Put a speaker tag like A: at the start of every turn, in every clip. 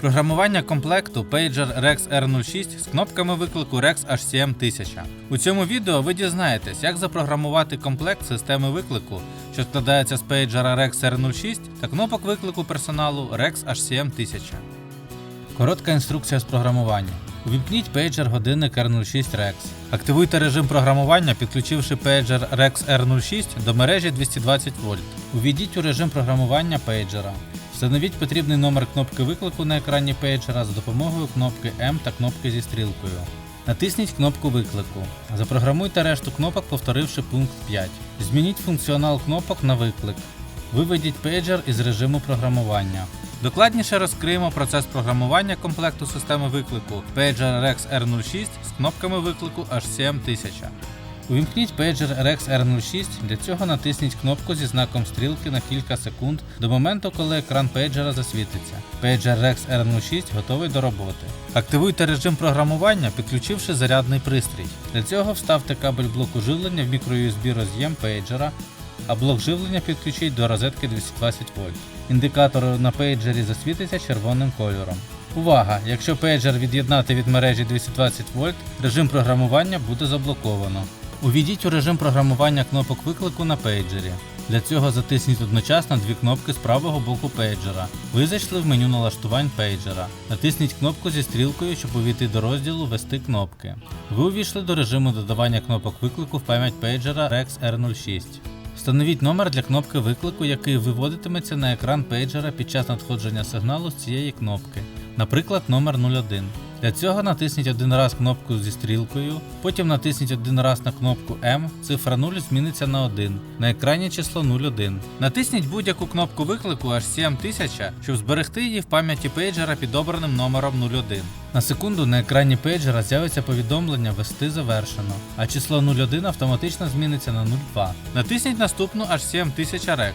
A: Програмування комплекту Pager Rex R06 з кнопками виклику Rex HCM 1000. У цьому відео ви дізнаєтесь, як запрограмувати комплект системи виклику, що складається з пейджера Rex R06 та кнопок виклику персоналу Rex HCM 1000. Коротка інструкція з програмування. Увімкніть пейджер годинник R06 Rex. Активуйте режим програмування, підключивши пейджер Rex R06 до мережі 220 вольт. Увійдіть у режим програмування пейджера. Встановіть потрібний номер кнопки виклику на екрані пейджера за допомогою кнопки М та кнопки зі стрілкою. Натисніть кнопку виклику. Запрограмуйте решту кнопок, повторивши пункт 5. Змініть функціонал кнопок на виклик. Виведіть пейджер із режиму програмування. Докладніше розкриємо процес програмування комплекту системи виклику Pager Rex R06 з кнопками виклику HCM 1000. Увімкніть пейджер Rex R06, для цього натисніть кнопку зі знаком стрілки на кілька секунд до моменту, коли екран пейджера засвітиться. Пейджер Rex R06 готовий до роботи. Активуйте режим програмування, підключивши зарядний пристрій. Для цього вставте кабель блоку живлення в microUSB роз'єм пейджера, а блок живлення підключіть до розетки 220 вольт. Індикатор на пейджері засвітиться червоним кольором. Увага! Якщо пейджер від'єднати від мережі 220 вольт, режим програмування буде заблоковано. Увійдіть у режим програмування кнопок виклику на пейджері. Для цього затисніть одночасно дві кнопки з правого боку пейджера. Ви зайшли в меню налаштувань пейджера. Натисніть кнопку зі стрілкою, щоб увійти до розділу Вести кнопки. Ви увійшли до режиму додавання кнопок виклику в пам'ять пейджера Rex R06. Встановіть номер для кнопки виклику, який виводитиметься на екран пейджера під час надходження сигналу з цієї кнопки, наприклад, номер 01. Для цього натисніть один раз кнопку зі стрілкою, потім натисніть один раз на кнопку М, цифра 0 зміниться на 1, на екрані число 01. Натисніть будь-яку кнопку виклику HCM 1000, щоб зберегти її в пам'яті пейджера під обраним номером 01. На секунду на екрані пейджера з'явиться повідомлення Вести завершено, а число 01 автоматично зміниться на 02. Натисніть наступну HCM 1000 Rex.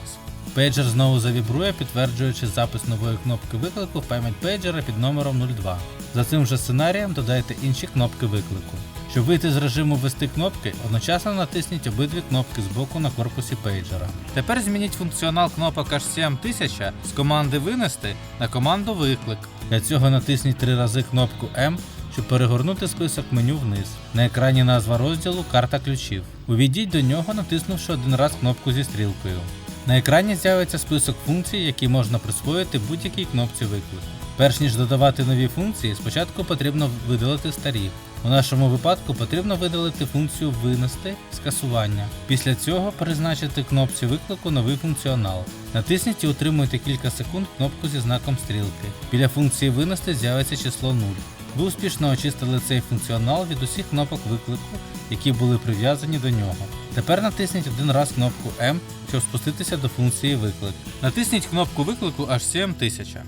A: Пейджер знову завібрує, підтверджуючи запис нової кнопки виклику в пам'ять пейджера під номером 02. За цим же сценарієм додайте інші кнопки виклику. Щоб вийти з режиму ввести кнопки, одночасно натисніть обидві кнопки з боку на корпусі пейджера. Тепер змініть функціонал кнопок HCM 1000 з команди Винести на команду Виклик. Для цього натисніть три рази кнопку М, щоб перегорнути список меню вниз. На екрані назва розділу Карта ключів. Увійдіть до нього, натиснувши один раз кнопку зі стрілкою. На екрані з'явиться список функцій, які можна присвоїти будь-якій кнопці виклику. Перш ніж додавати нові функції, спочатку потрібно видалити старі. У нашому випадку потрібно видалити функцію винести скасування. Після цього призначити кнопці виклику новий функціонал. Натисніть і утримуйте кілька секунд кнопку зі знаком стрілки. Біля функції винести з'явиться число 0. Ви успішно очистили цей функціонал від усіх кнопок виклику, які були прив'язані до нього. Тепер натисніть один раз кнопку М, щоб спуститися до функції виклик. Натисніть кнопку виклику HCM 1000.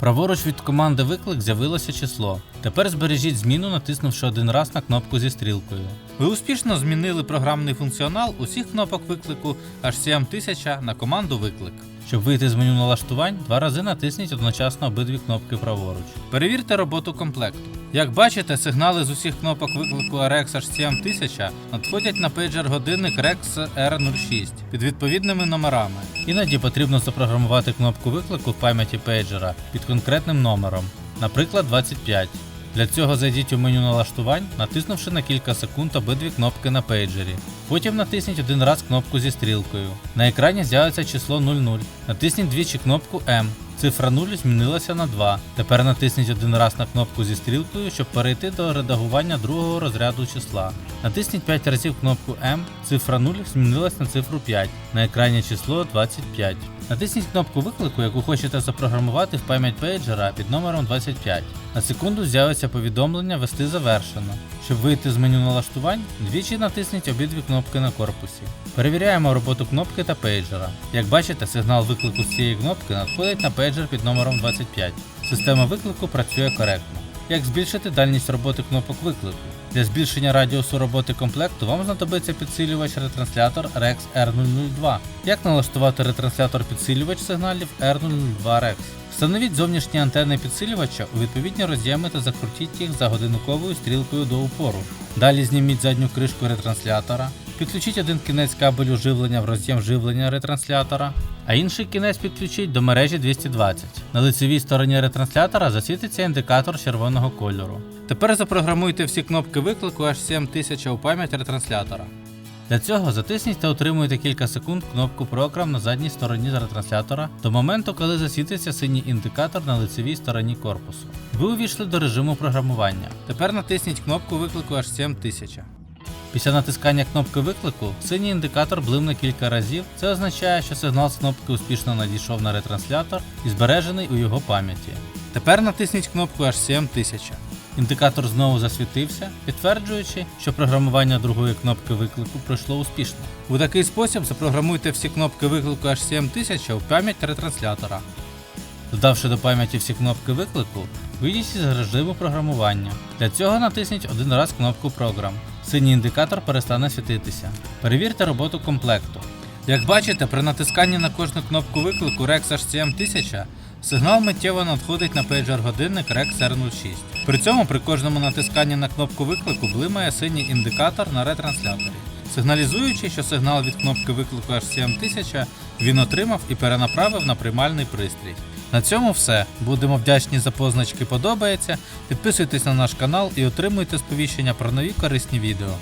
A: Праворуч від команди виклик з'явилося число. Тепер збережіть зміну, натиснувши один раз на кнопку зі стрілкою. Ви успішно змінили програмний функціонал усіх кнопок виклику HCM 1000 на команду виклик. Щоб вийти з меню налаштувань, два рази натисніть одночасно обидві кнопки праворуч. Перевірте роботу комплекту. Як бачите, сигнали з усіх кнопок виклику RX HCM 1000 надходять на пейджер годинник REX R06 під відповідними номерами. Іноді потрібно запрограмувати кнопку виклику в пам'яті пейджера під конкретним номером, наприклад 25. Для цього зайдіть у меню налаштувань, натиснувши на кілька секунд обидві кнопки на пейджері. Потім натисніть один раз кнопку зі стрілкою. На екрані з'явиться число 00. Натисніть двічі кнопку М. Цифра 0 змінилася на 2. Тепер натисніть один раз на кнопку зі стрілкою, щоб перейти до редагування другого розряду числа. Натисніть 5 разів кнопку М. Цифра 0 змінилась на цифру 5. На екрані число 25. Натисніть кнопку виклику, яку хочете запрограмувати в пам'ять пейджера під номером 25. На секунду з'явиться повідомлення Вести завершено. Щоб вийти з меню налаштувань, двічі натисніть обидві кнопки на корпусі. Перевіряємо роботу кнопки та пейджера. Як бачите, сигнал виклику з цієї кнопки надходить на пейджер під номером 25. Система виклику працює коректно. Як збільшити дальність роботи кнопок виклику? Для збільшення радіусу роботи комплекту вам знадобиться підсилювач ретранслятор Rex R002. Як налаштувати ретранслятор підсилювач сигналів R002 Rex? Встановіть зовнішні антени підсилювача у відповідні роз'єми та закрутіть їх за годинниковою стрілкою до упору. Далі зніміть задню кришку ретранслятора, підключіть один кінець кабелю живлення в роз'єм живлення ретранслятора, а інший кінець підключіть до мережі 220. На лицевій стороні ретранслятора засвітиться індикатор червоного кольору. Тепер запрограмуйте всі кнопки виклику H7000 у пам'ять ретранслятора. Для цього затисніть та утримуйте кілька секунд кнопку Program на задній стороні ретранслятора до моменту, коли засвітиться синій індикатор на лицевій стороні корпусу. Ви увійшли до режиму програмування. Тепер натисніть кнопку виклику H7000. Після натискання кнопки виклику синій індикатор блимне кілька разів. Це означає, що сигнал з кнопки успішно надійшов на ретранслятор і збережений у його пам'яті. Тепер натисніть кнопку H7000. Індикатор знову засвітився, підтверджуючи, що програмування другої кнопки виклику пройшло успішно. У такий спосіб запрограмуйте всі кнопки виклику H7000 у пам'ять ретранслятора. Додавши до пам'яті всі кнопки виклику, вийдіть із режиму програмування. Для цього натисніть один раз кнопку Program. Синій індикатор перестане світитися. Перевірте роботу комплекту. Як бачите, при натисканні на кожну кнопку виклику Rex HCM 1000 сигнал миттєво надходить на пейджер годинник Rex R06. При цьому при кожному натисканні на кнопку виклику блимає синій індикатор на ретрансляторі, сигналізуючи, що сигнал від кнопки виклику HCM 1000 він отримав і перенаправив на приймальний пристрій. На цьому все. Будемо вдячні за позначки подобається. Підписуйтесь на наш канал і отримуйте сповіщення про нові корисні відео.